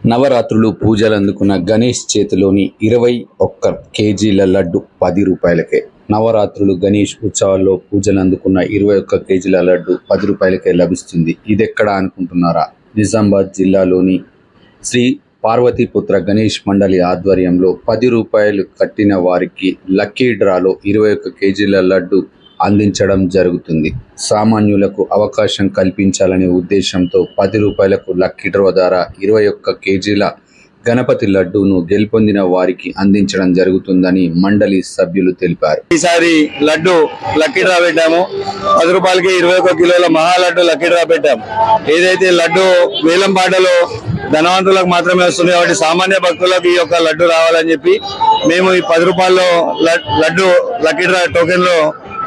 నవరాత్రులు పూజలు అందుకున్న గణేష్ చేతిలోని ఇరవై ఒక్క కేజీల లడ్డు పది రూపాయలకే. నవరాత్రులు గణేష్ ఉత్సవాల్లో పూజలు అందుకున్న ఇరవై ఒక్క కేజీల లడ్డు పది రూపాయలకే లభిస్తుంది. ఇదెక్కడా అనుకుంటున్నారా? నిజామాబాద్ జిల్లాలోని శ్రీ పార్వతీపుత్ర గణేష్ మండలి ఆధ్వర్యంలో పది రూపాయలు కట్టిన వారికి లక్కీ డ్రాలో ఇరవై ఒక్క కేజీల లడ్డు అందించడం జరుగుతుంది. సామాన్యులకు అవకాశం కల్పించాలనే ఉద్దేశంతో పది రూపాయలకు లక్కీ డ్రో ద్వారా ఇరవై ఒక్క కేజీల గణపతి లడ్డూను గెలుపొందిన వారికి అందించడం జరుగుతుందని మండలి సభ్యులు తెలిపారు. ఈసారి లడ్డు లక్కీ డ్రా పెట్టాము. పది రూపాయలకి ఇరవై ఒక్క కిలోల మహా లడ్డు లక్కీ డ్రా పెట్టాము. ఏదైతే లడ్డు వేలం పాటలో ధనవంతులకు మాత్రమే వస్తుంది కాబట్టి సామాన్య భక్తులకు ఈ యొక్క లడ్డు రావాలని చెప్పి మేము ఈ పది రూపాయల్లో లడ్డు లక్కీ డ్రా టోకెన్లో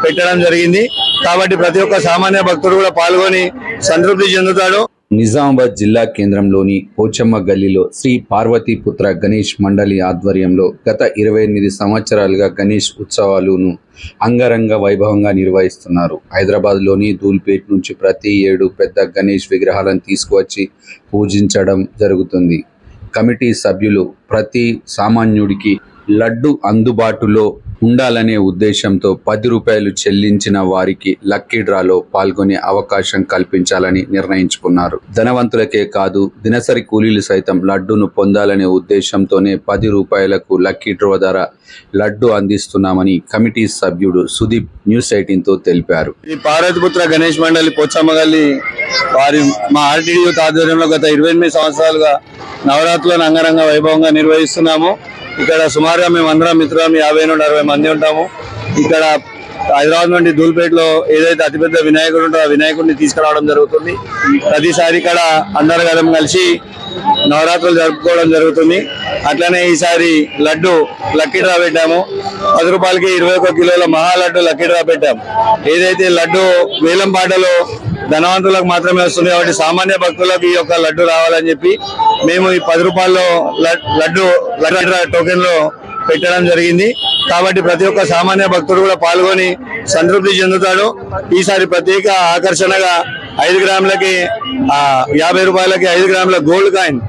పెట్టడం జరిగింది. కాబట్టి ప్రతి ఒక్క సామాన్య భక్తుడు కూడా పాల్గొని సంతృప్తి చెందుతాడు. నిజామాబాద్ జిల్లా కేంద్రంలోని పోచమ్మ గల్లీలో శ్రీ పార్వతీపుత్ర గణేష్ మండలి ఆధ్వర్యంలో గత ఇరవై ఎనిమిది సంవత్సరాలుగా గణేష్ ఉత్సవాలను అంగరంగ వైభవంగా నిర్వహిస్తున్నారు. హైదరాబాద్లోని ధూల్పేట్ నుంచి ప్రతి ఏడు పెద్ద గణేష్ విగ్రహాలను తీసుకువచ్చి పూజించడం జరుగుతుంది. కమిటీ సభ్యులు ప్రతి సామాన్యుడికి లడ్డు అందుబాటులో ఉండాలనే ఉద్దేశంతో పది రూపాయలు చెల్లించిన వారికి లక్కీ డ్రాలో పాల్గొనే అవకాశం కల్పించాలని నిర్ణయించుకున్నారు. ధనవంతులకే కాదు దినసరి కూలీలు సైతం లడ్డును పొందాలనే ఉద్దేశంతోనే పది రూపాయలకు లక్కీ డ్రా ద్వారా లడ్డు అందిస్తున్నామని కమిటీ సభ్యుడు సుదీప్ న్యూస్ ఎయిటీన్తో తెలిపారు. ఈ పార్వతిపుత్ర గణేష్ మండలి పోచమ్మగల్లి వారి మా ఆర్టీడీ ఆధ్వర్యంలో గత ఇరవై ఎనిమిది సంవత్సరాలుగా నవరాత్రులను అంగరంగ వైభవంగా నిర్వహిస్తున్నాము. ఇక్కడ సుమారుగా మేము అందరం మిత్రులం యాభై నుండి అరవై మంది ఉంటాము. ఇక్కడ హైదరాబాద్ నుండి దూల్పేటలో ఏదైతే అతిపెద్ద వినాయకుడు ఉంటుందో ఆ వినాయకుడిని తీసుకురావడం జరుగుతుంది. ప్రతిసారి ఇక్కడ అందరు కలం కలిసి నవరాత్రులు జరుపుకోవడం జరుగుతుంది. అట్లనే ఈసారి లడ్డు లక్కీ డ్రా పెట్టాము. పది రూపాయలకి ఇరవై ఒక్క కిలోల మహా లడ్డు లక్కీ డ్రా పెట్టాము. ఏదైతే లడ్డు వేలం పాటలో ధనవంతులకు మాత్రమే వస్తుంది కాబట్టి సామాన్య భక్తులకు ఈ యొక్క లడ్డు రావాలని చెప్పి మేము ఈ పది రూపాయల్లో లడ్- లడ్డు లడ్డు టోకెన్లో పెట్టడం జరిగింది. కాబట్టి ప్రతి ఒక్క సామాన్య భక్తుడు కూడా పాల్గొని సంతృప్తి చెందుతాడు. ఈసారి ప్రత్యేక ఆకర్షణగా ఐదు గ్రాములకి ఆ, యాభై రూపాయలకి ఐదు గ్రాముల గోల్డ్ కాయిన్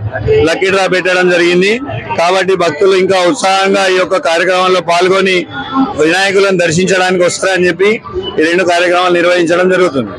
లక్కీ డ్రా పెట్టడం జరిగింది. కాబట్టి భక్తులు ఇంకా ఉత్సాహంగా ఈ యొక్క కార్యక్రమంలో పాల్గొని వినాయకులను దర్శించడానికి వస్తారని చెప్పి ఈ రెండు కార్యక్రమాలు నిర్వహించడం జరుగుతుంది.